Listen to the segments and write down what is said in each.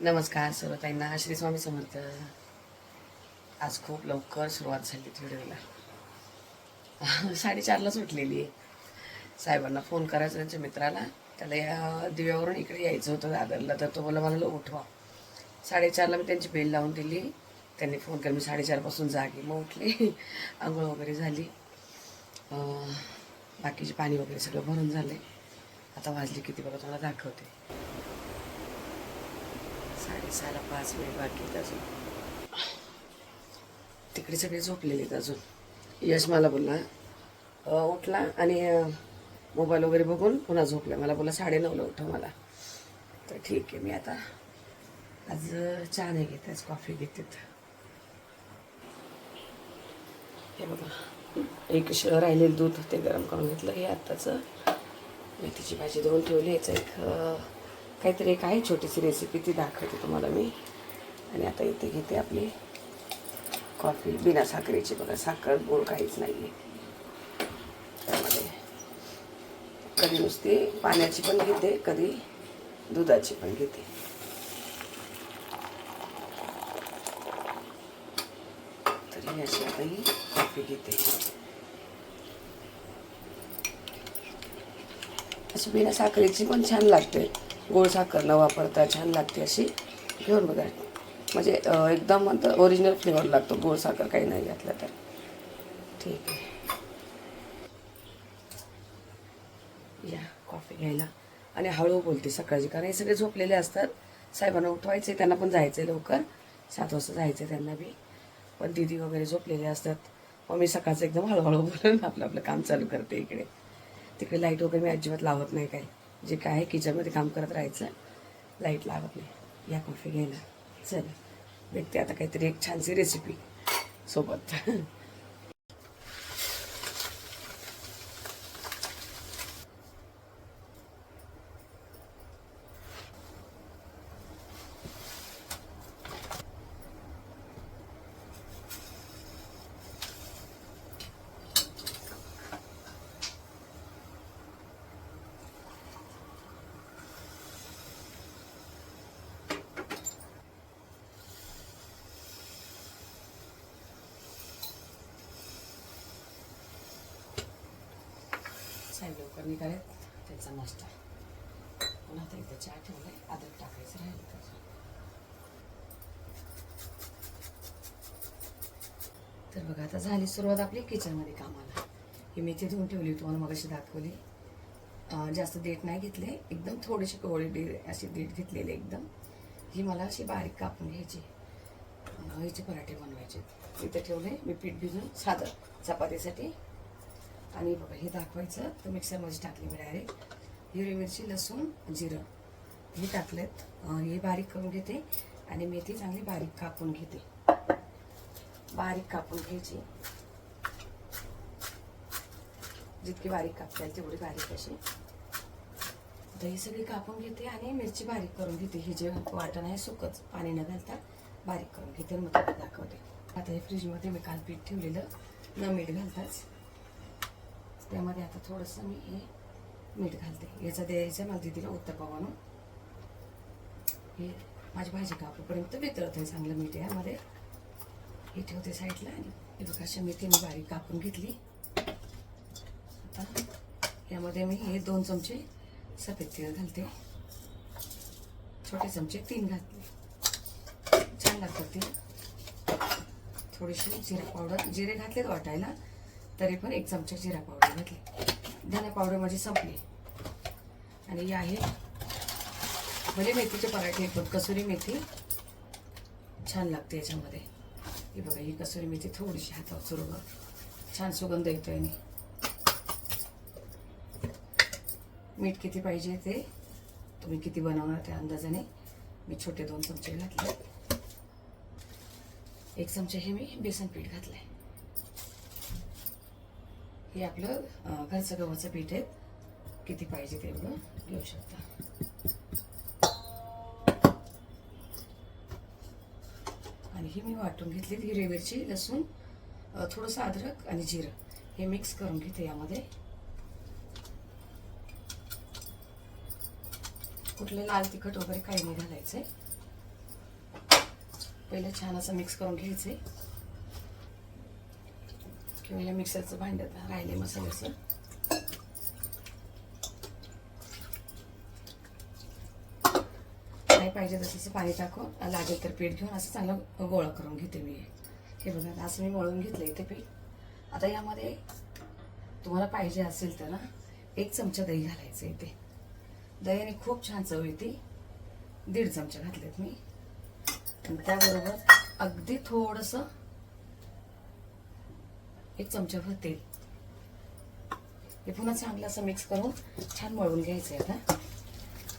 नमस्कार सर्व ताईंना श्री स्वामी समर्थ. आज खूप लवकर सुरुवात झाली व्हिडिओला साडेचारलाच उठलेली आहे. साहेबांना फोन करायचा त्यांच्या मित्राला. त्याला या दिव्यावरून इकडे यायचं होतं दादरला तर तो बोला मला उठवा. साडेचारला मी त्यांची बेल लावून दिली. त्यांनी फोन केला मी साडेचारपासून जागी. मग उठले. आंघोळ वगैरे झाली. बाकीचे पाणी वगैरे सगळं भरून झाले. आता वाजली किती बघा तुम्हाला दाखवते. साडेसहाला पाच मिनिट बाकी अजून. तिकडे सगळे झोपलेले आहेत अजून. यश मला बोलला उठला आणि मोबाईल वगैरे बघून पुन्हा झोपला. मला बोला साडेनऊला उठव मला. तर ठीक आहे मी आता आज चहा नाही घेते आज कॉफी घेते. हे बघा एक राहिलेलं दूध ते गरम करून घेतलं. हे आत्ताचं मेथीची भाजी धुवून ठेवली. याचं एक काहीतरी एक आहे छोटीशी रेसिपी ती दाखवते तुम्हाला मी. आणि आता इथे घेते आपली कॉफी बिना साखरेची बघा साखर गोड काहीच नाही आहे त्यामध्ये कधी नुसती पाण्याची पण घेते कधी दुधाची पण घेते. तरी अशी आता ही कॉफी घेते. अशी बिना साखरेची पण छान लागते. गोड साखर न वापरता छान लागते अशी. घेऊन बघा. म्हणजे एकदम म्हणतं ओरिजिनल फ्लेवर लागतो. गोड साखर काही नाही घातलं तर. ठीक आहे. या कॉफी घ्यायला. आणि हळू बोलते सकाळची कारण हे सगळे झोपलेले असतात. साहेबांना उठवायचे त्यांना पण जायचं आहे लवकर. सात वाजता जायचं आहे त्यांना बी. पण दिदी वगैरे झोपलेले असतात. मग मी सकाळचं एकदम हळूहळू बोलून आपलं आपलं काम चालू करते इकडे. तिकडे लाइट वगैरे मी अजिबात लावत नाही काही. जे काय आहे किचनमध्ये काम करत राहायचं लाइट लागत नाही. या कॉफी घ्यायला. चल. भेटते आता काहीतरी एक छानशी रेसिपी सोबत. साहेब लवकर निघाले त्यांचा नाश्ता. पुन्हा आता इथं चहा आहे अद्रक टाकायचं राहिलं तर बघा आता झाली सुरुवात आपली किचनमध्ये कामाला. ही मेथी धुवून ठेवली तुम्हाला मग अशी दाखवली जास्त देठ नाही घेतले. एकदम थोडीशी कोवळी डे अशी देठ घेतलेली एकदम. ही मला अशी बारीक कापून घ्यायची. ह्याचे पराठे बनवायचे. इथे ठेवले. मी पीठ भिजून साधं चपातीसाठी आणि बघा हे दाखवायचं. तर मिक्सरमध्ये टाकली मी डायरेक्ट हिरवी मिरची लसूण जिरं. हे टाकलेत. हे बारीक करून घेते आणि मेथी चांगली बारीक कापून घेते. बारीक कापून घ्यायची. जितकी बारीक कापता येईल तेवढी बारीक अशी. दही सगळी कापून घेते आणि मिरची बारीक करून घेते. हे जे वाटण आहे सुकच. पाणी न घालता बारीक करून घेते मग दाखवते. आता हे फ्रीजमध्ये मी काल पीठ ठेवलेलं. न मीठ घालताच. त्यामध्ये आता थोडंसं मी हे मीठ घालते. याचं द्यायचं मला दिदीला उत्तप्पा बनवून हे माझी भाजी कापूपर्यंत वितळत आहे चांगलं मीठ यामध्ये. हे ठेवते साईडला आणि हे बघा अशा मेथी मी बारीक कापून घेतली. आता यामध्ये मी हे दोन चमचे सफेद तेल घालते. छोटे चमचे तीन घातले. छान लागतात ते थोडीशी जिरा पावडर जिरे घातलेत वाटायला. तरी पण एक चमचा जिरा पावडर घातली. धने पावडर माझी संपली. आणि ही आहे भले मेथीचे पराठे पण कसुरी मेथी छान लागते याच्यामध्ये. ही बघा ही कसुरी मेथी थोडीशी हातावर सुरू छान सुगंध येतो आणि. मीठ किती पाहिजे ते तुम्ही किती बनवणार त्या अंदाजाने मी छोटे दोन चमचे घातले. एक चमचे हे मी बेसन पीठ घातलंय. हे आपलं घरचं गव्हाचं पीठ आहे. किती पाहिजे तेवढं घेऊ शकता. आणि ही मी वाटून घेतली ही मिरची लसूण थोडंसं अद्रक आणि जिरं. हे मिक्स करून घेते यामध्ये. कुठले लाल तिखट वगैरे काही नाही घालायचंय. पहिलं छान असं मिक्स करून घ्यायचे किंवा या मिक्सरचं भांड्यात राहिले मसाल्याचं नाही पाहिजे तसं पाणी टाकून लागेल तर पीठ घेऊन असं चांगलं गोळा करून घेते मी हे बघा असं मी मळून घेतलं इथे पीठ आता यामध्ये तुम्हाला पाहिजे असेल तर ना एक चमचा दही घालायचं इथे दह्याने खूप छान चव येते दीड चमचे घातलेत मी आणि त्याबरोबर अगदी थोडंसं एक चमचाभर तेल. हे पुन्हा चांगलं असं मिक्स करून छान मळून घ्यायचं आहे आता.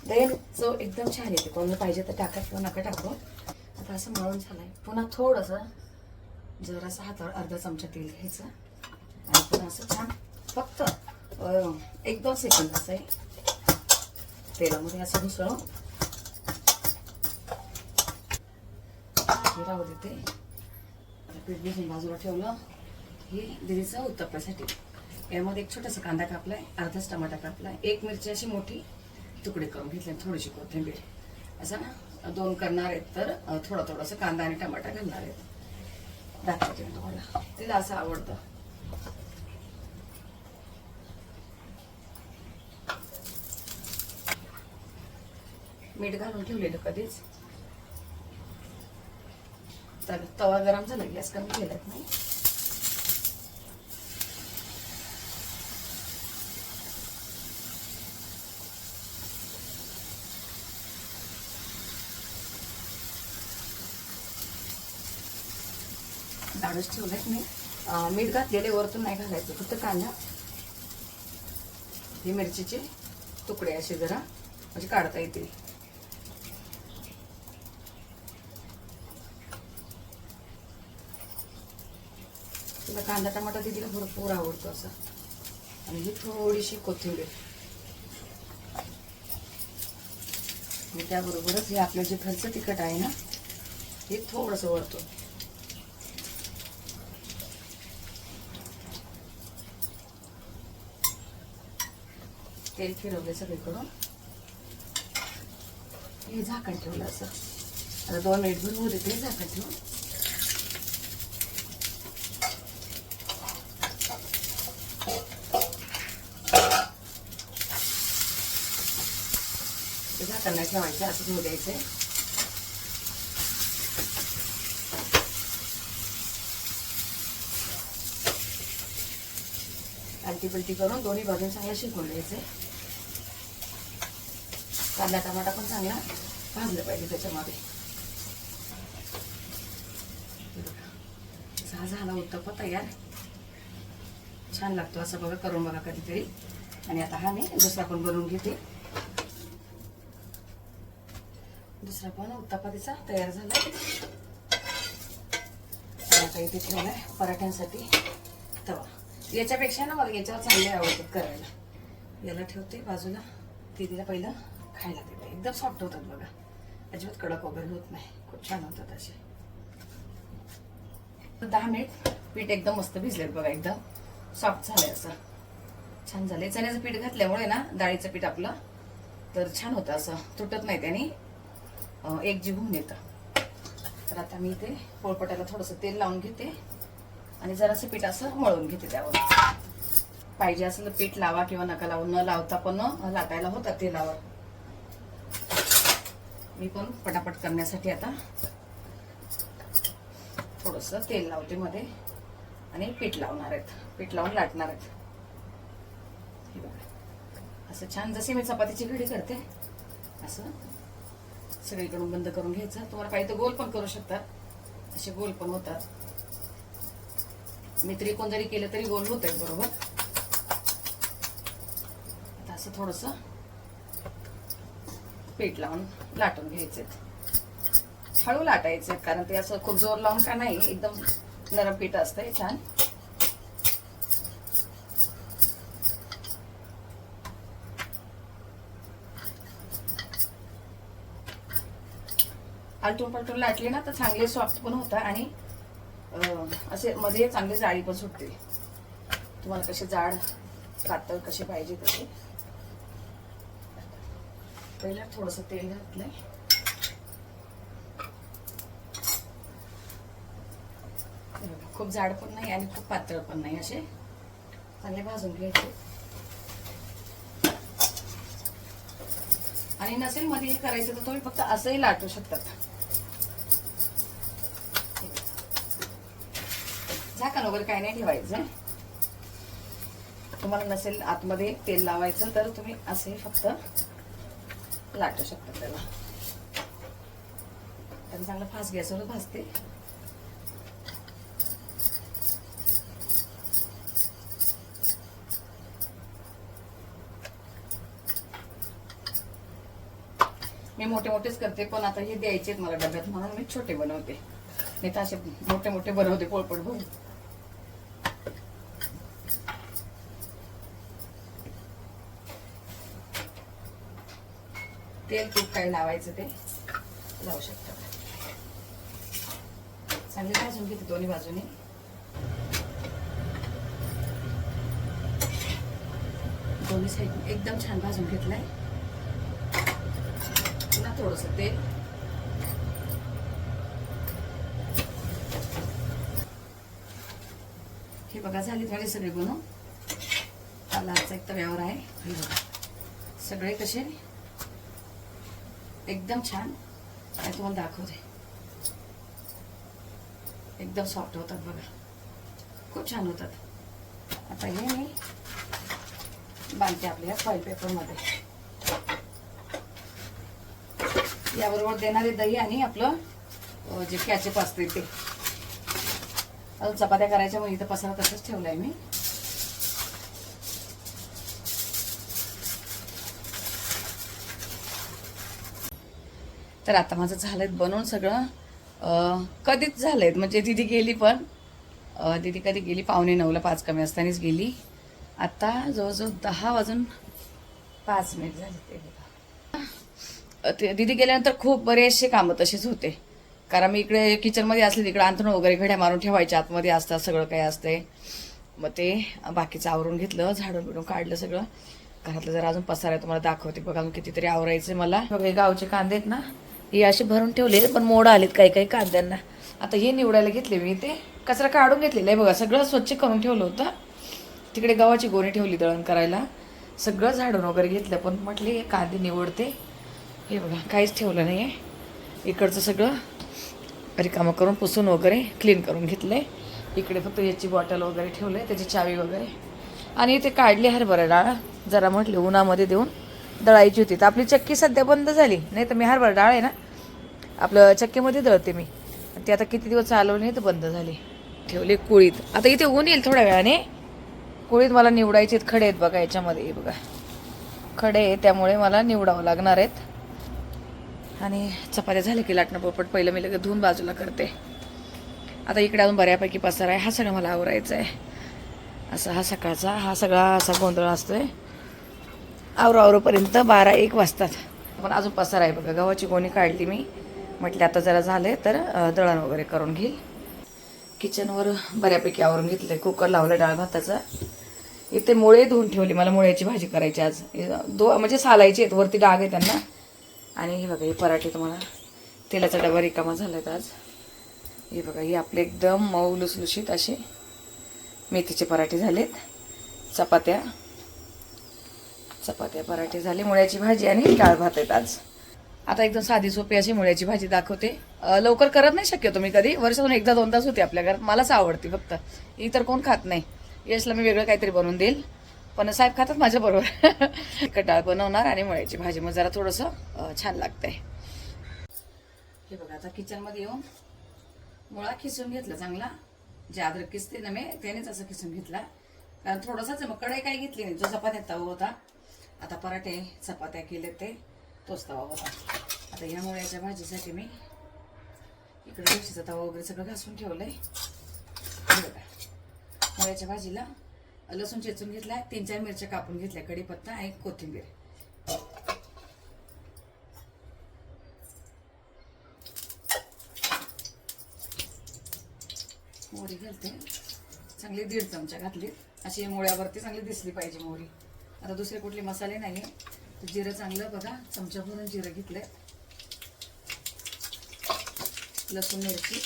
दही चव एकदम छान येते. कोणाला पाहिजे तर टाका किंवा नका टाकू. आता असं मळून झालं आहे पुन्हा थोडंसं जरासा हातावर अर्धा चमचा तेल घ्यायचं. आणि पुन्हा असं छान फक्त एक दोन सेकंद असं आहे तेलामध्ये असं घुसळून. हे राहू देते. पीठ भिजून बाजूला ठेवलं. हे दिदीचं उत्तप्पासाठी. यामध्ये एक छोटासा कांदा कापलाय अर्धाच टमाटा कापलाय एक मिरची अशी मोठी तुकडे करून घेतले थोडीशी कोथिंबीर. असं ना दोन करणार आहेत तर थोडा थोडासा कांदा आणि टमाटा घालणार आहेत. दाखवते मी तुम्हाला. तिला असं आवडतं. मीठ घालून ठेवलेलं कधीच. तर तवा गरम झाला गॅस कमी केलात नाही. डाळच ठेवलाय मी. मीठ घातलेले वरतून नाही घालायचं फक्त कांदा. ही मिरचीचे तुकडे असे जरा म्हणजे काढता येतील. तुला कांदा टमाटा दिदीला भरपूर आवडतो असा. आणि ही थोडीशी कोथिंबीर. आणि त्याबरोबरच हे आपलं जे घरचं तिखट आहे ना हे थोडंसं वरतो तेल फिरवले सगळीकडून. हे झाकण ठेवलं असं. आता दोन मिनिट भरून होऊ देते झाकण ठेवून. झाकण नाही ठेवायचं असं होऊ द्यायचंय. आलटी पलटी करून दोन्ही बाजून चांगलं शिकवून द्यायचंय कांदा टमाटा पण चांगला भाजला पाहिजे त्याच्यामध्ये. झाला उत्तप्पा तयार. छान लागतो असं बघा करून बघा कधीतरी. आणि आता हा मी दुसरा पण बनवून घेते. दुसरा पण उत्तप्पा तिचा तयार झाला. आता इथे ठेवलाय पराठ्यांसाठी तवा. याच्यापेक्षा ना मला याच्यावर चांगले आवडतात करायला. याला ठेवते बाजूला दीदीला पहिलं खायला देते. एकदम सॉफ्ट होतात बघा. अजिबात कडक वगैरे होत नाही. खूप छान होतात असे. दहा मिनिट पीठ एकदम मस्त भिजलेत बघा एकदम. सॉफ्ट झालंय असं. छान झालंय. चण्याचं पीठ घातल्यामुळे ना डाळीचं पीठ आपलं तर छान होतं असं. तुटत नाही त्याने. एक एकजीव येतं. तर आता मी ते पोळपटाला थोडंसं तेल लावून घेते. आणि जरासं पीठ असं मळून घेते त्यावर. पाहिजे असलं पीठ लावा किंवा नका लावू. न लावता पण लाटायला होता तेलावर. मी पण पटापट करण्यासाठी आता थोडस तेल लावते मध्ये. आणि पीठ लावणार आहेत. पीठ लावून लाटणार आहेत. हे बघा. असं छान जशी मी चपातीची घडी करते असं सगळीकडून बंद करून घ्यायचं. तुम्हाला पाहिजे तर गोल पण करू शकतात. असे गोल पण होतात. मी त्रिकोण जरी केलं तरी गोल होत आहे बरोबर? आता असं थोडस पीठ लावून लाटून घ्यायचे. हळू लाटायचे कारण ते असं खूप जोर लावून का नाही एकदम नरम पीठ असतंय छान. आलटून पलटून लाटले ना तर चांगले सॉफ्ट पण होतात आणि अं, असे मध्ये चांगले जाळी पण सुटते तुम्हाला कसे जाड पातळ कसे पाहिजे तसे. पहिला थोडस तेल घातलंय. खूप जाड पण नाही आणि खूप पातळ पण नाही असे. चांगले भाजून घ्यायचे. आणि नसेल मध्ये हे करायचं तर तुम्ही फक्त असंही लाटू शकतात. झाकण वगैरे काही नाही ठेवायचं तुम्हाला नसेल आतमध्ये तेल लावायचं तर तुम्ही असे फक्त लाटू शकता त्याला. तर चांगलं फास गॅसवर भाजते मी मोठे मोठेच करते पण आता हे द्यायचे मला डब्यात म्हणून मी छोटे बनवते. नाही तर असे मोठे मोठे बनवते पोळपट भरून. तेल तूप काय लावायचं ते. लावू शकता. चांगले भाजून घेते दोन्ही बाजूने. दोन्ही साईड एकदम छान भाजून घेतलाय. पुन्हा थोडस तेल. हे बघा झाली माझे सगळे बनवून त्याला एक तव्यावर आहे. हे बघा. सगळे कसे? एकदम छान. आणि तुम्हाला दाखवते. एकदम सॉफ्ट होतात बघा. खूप छान होतात. आता हे मी बांधते आपल्या फॉईल पेपरमध्ये याबरोबर देणारे दही आणि आपलं जे कॅचअप असते ते. अजून चपात्या करायच्या मग इथं पसारा तसंच ठेवलं आहे मी. तर आता माझं झालं बनवून सगळं. कधीच झालं आहेत म्हणजे दिदी गेली पण. दिदी कधी गेली? पावणे नऊला पाच कमी असतानाच गेली. आत्ता जवळजवळ दहा वाजून पाच मिनिट झाले ते बघा. ते दिदी गेल्यानंतर खूप बरेचसे कामं तसेच होते. कारण मी इकडे किचनमध्ये असले तिकडे अंथरण वगैरे घड्या मारून ठेवायच्या आतमध्ये असतात सगळं काही असते मग ते बाकीचं आवरून घेतलं झाडून बिडून काढलं सगळं. घरातलं जरा अजून पसार आहे तुम्हाला दाखवते. बघा अजून कितीतरी आवरायचं मला. बघा हे गावचे कांदे आहेत ना? हे असे भरून ठेवले पण मोड आलेत काही काही कांद्यांना. आता हे निवडायला घेतले मी ते कचरा काढून घेतलेला. आहे बघा सगळं स्वच्छ करून ठेवलं होतं. तिकडे गव्हाची गोणी ठेवली दळण करायला. सगळं झाडून वगैरे घेतलं पण म्हटले हे कांदे निवडते. हे बघा काहीच ठेवलं नाही आहे इकडचं सगळं रिकामं करून पुसून वगैरे क्लीन करून घेतले इकडे फक्त याची बॉटल वगैरे ठेवले त्याची चावी वगैरे. आणि ते काढली हरभरा डाळ जरा म्हटले उन्हामध्ये देऊन. दळायची होती. तर आपली चक्की सध्या बंद झाली. नाही तर मी हरभरा डाळ आहे ना आपलं चक्कीमध्ये दळते मी. ती आता किती दिवस चालवली नाही तर बंद झाली. ठेवले कुळीत. आता इथे ऊन येईल थोड्या वेळाने. कुळीत मला निवडायचे आहेत खडे आहेत बघा याच्यामध्ये बघा. खडे आहे त्यामुळे मला निवडावं लागणार आहेत. आणि चपात्या झाल्या की लाटणं पोपट पहिलं मी लगेच धुवून बाजूला करते. आता इकडे अजून बऱ्यापैकी पसार आहे. हा सगळा मला आवरायचा आहे. असा हा सकाळचा हा सगळा असा गोंधळ असतो आहे आवरोपर्यंत बारा एक वाजतात. पण अजून पसार आहे बघा. गव्हाची गोणी काढली मी. म्हटलं आता जरा झाले तर दळण वगैरे करून घेईल. किचनवर बऱ्यापैकी आवरून घेतलं आहे कुकर लावलं डाळ भाताचा. इथे मुळे धुवून ठेवली. मला मुळ्याची भाजी करायची आज. दो म्हणजे सालायची आहेत. वरती डाग आहे त्यांना. आणि हे बघा हे पराठे तुम्हाला तेलाचा डबा रिकामा झाला आहेत आज. हे बघा हे आपले एकदम मऊ लुसलुशीत असे मेथीचे पराठे झालेत. चपात्या. चपात्या पराठे झाले मुळ्याची भाजी आणि डाळ भात आहेत आज. आता एकदम साधी सोपी अशी मुळ्याची भाजी दाखवते. लवकर करत नाही शक्यतो मी कधी. वर्षातून एकदा दोनदाच होते आपल्या घरात. मलाच आवडते फक्त. इतर कोण खात नाही. यशला मी वेगळं काहीतरी बनवून देईल. पण साहेब खातात माझ्या बरोबर. बनवणार आणि मुळ्याची भाजी. मग जरा थोडंसं छान लागतंय. हे बघा आता किचनमध्ये येऊन मुळा खिसून घेतला चांगला. जे अद्रक किसते ना मी त्यानेच असं खिसून घेतला. कारण थोडासाच मग कढई काही घेतली नाही. जो चपात्यात तव होता. आता पराठे चपात्या केले ते. तोच तवा होता. आता ह्या मुळ्याच्या भाजीसाठी मी इकडे मिरचीचा तवा वगैरे सगळं घासून ठेवलंय. हे बघा. मुळ्याच्या भाजीला लसूण चेचून घेतलाय तीन चार मिरच्या कापून घेतल्या कढीपत्ता आणि कोथिंबीर. मोहरी घालते. चांगली दीड चमचा घातली. अशी मोळ्यावरती चांगली दिसली पाहिजे मोहरी. आता दुसरे कुठले मसाले नाही आहे तर जिरं चांगलं बघा चमचा भरून जिरं घेतलं लसूण मिरची.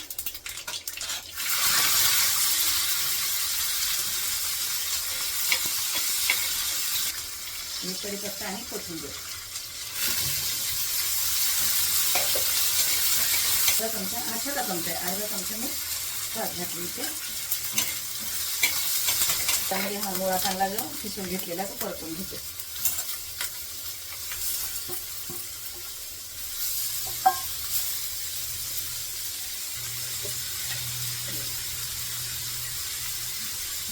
कढीपत्ता आणि कोथिंबीर. अर्धा चमचा अर्धा चमचा मी घातली इथे. त्यामध्ये हा मुळा चांगला जो किसून घेतलेला तो परतून घेते.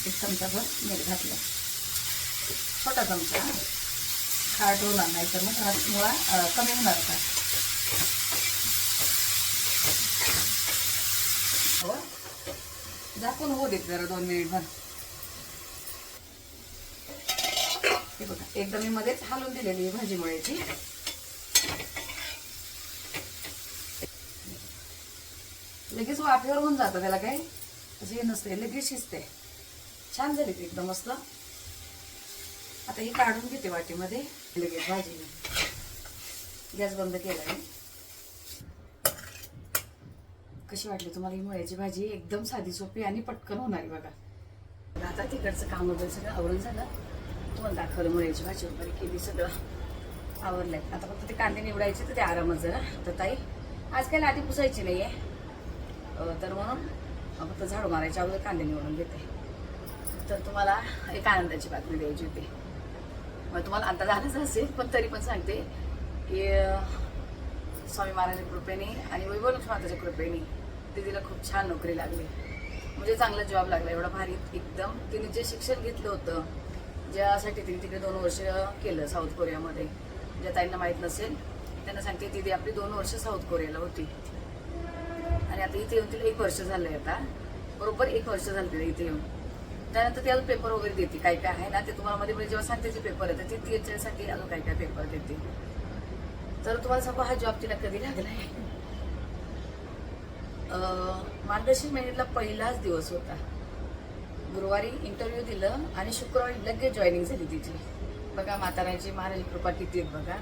एक चमचाभर मीठ घातलं. छोटा चमचा खाट होणार नाही तर मग हा मुळा कमी होणार का हो? झाकून होऊ देत जरा दोन मिनिट भर. बघा एकदम मी मध्येच हालून दिलेली आहे भाजी मुळ्याची लगेच वाफेवर होऊन जातं त्याला काही असं हे नसते लगेच शिजते छान झाली ती एकदम मस्त. आता ही काढून घेते वाटीमध्ये लगेच भाजी गॅस बंद केला मी. कशी वाटली तुम्हाला ही मुळ्याची भाजी? एकदम साधी सोपी आणि पटकन होणारी बघा. आता तिकडचं काम वगैरे सगळं आवरून झालं. तुम्हाला दाखवलं मुळ्याची भाजी वगैरे केली सगळं आवरलंय. आता फक्त ते कांदे निवडायचे तर ते आरामात जरा. तर ताई आज काय लाटी पुसायची नाही आहे तर म्हणून फक्त झाडू मारायच्या अगोदर कांदे निवडून घेते. तर तुम्हाला एक आनंदाची बातमी द्यायची होती. मग तुम्हाला आता झालंच असेल पण तरी पण सांगते की स्वामी महाराजांच्या कृपेने आणि वैभव लक्ष्मी माताच्या कृपेने दिदीला खूप छान नोकरी लागली. म्हणजे चांगला जॉब लागला एवढा भारी. एकदम तिने जे शिक्षण घेतलं होतं ज्यासाठी तिने तिकडे दोन वर्ष केलं साऊथ कोरियामध्ये ज्या ताईंना माहीत नसेल त्यांना सांगते दिदी आपली दोन वर्ष साऊथ कोरियाला होती. आणि आता इथे येऊन तिला एक वर्ष झालंय आता. बरोबर एक वर्ष झालं तिला इथे येऊन. त्यानंतर ती अजून पेपर वगैरे देते काय काय आहे ना ते तुम्हाला मध्ये मध्ये जेव्हा सांगते जे पेपर येतात. ते त्याच्यासाठी अजून काय काय पेपर देते. तर तुम्हाला सांगू हा जॉब तिला कधी लागला आहे मार्गशीर्ष महिन्यातला पहिलाच दिवस होता. गुरुवारी इंटरव्ह्यू दिलं आणि शुक्रवारी लगेच जॉईनिंग झाली तिची. बघा माताराची महाराज कृपा किती आहेत बघा.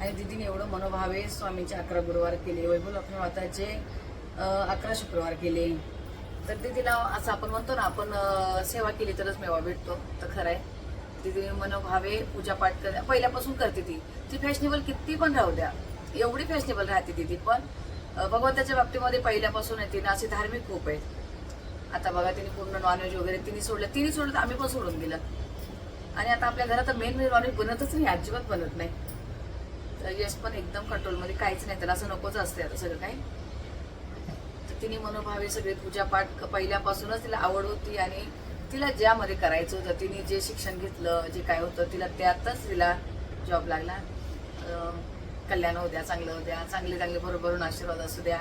आणि दिदीने एवढं मनोभावे स्वामींचे अकरा गुरुवार केले वैभव लक्ष्मी माताचे अकरा शुक्रवार केले. तर ते तिला असं आपण म्हणतो ना आपण सेवा केली तरच मेवा भेटतो. तर खरं आहे. तिथे मनोभावे पूजापाठ कर पहिल्यापासून करते ती. ती फॅशनेबल किती पण राहू द्या. एवढी फॅशनेबल राहते ती पण भगवंताच्या बाबतीमध्ये पहिल्यापासून आहे तिने असे धार्मिक खूप आहेत आता बघा तिने पूर्ण नॉनव्हेज वगैरे तिने सोडलं. तिने सोडलं तर आम्ही पण सोडून दिलं. आणि आता आपल्या घरात मेन म्हणजे नॉनव्हेज बनतच नाही अजिबात बनत नाही. तर यश पण एकदम कंट्रोलमध्ये काहीच नाही त्याला असं नकोच असते आता सगळं काही. तर तिने मनोभावे सगळे पूजापाठ पहिल्यापासूनच तिला आवड होती आणि तिला ज्यामध्ये करायचं होतं तिने जे शिक्षण घेतलं जे काय होतं तिला त्यातच तिला जॉब लागला. कल्याण होऊ द्या चांगलं होऊ द्या चांगले चांगले भरभरून आशीर्वाद असू द्या.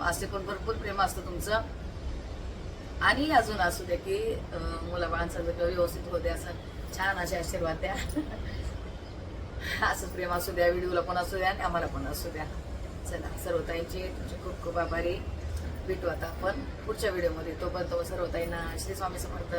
असे पण भरपूर प्रेम असतं तुमचं. आणि अजून असू द्या की अं, मुलाबाळांचं सगळं व्यवस्थित होते असं. छान असे आशीर्वाद द्या. असं प्रेम असू द्या व्हिडिओला पण असू द्या आणि आम्हाला पण असू द्या. चला सर्वताईचे तुमचे खूप खूप आभारी. भेटू आता आपण पुढच्या व्हिडिओमध्ये. तोपर्यंत सर्वताईंना श्री स्वामी समर्थ.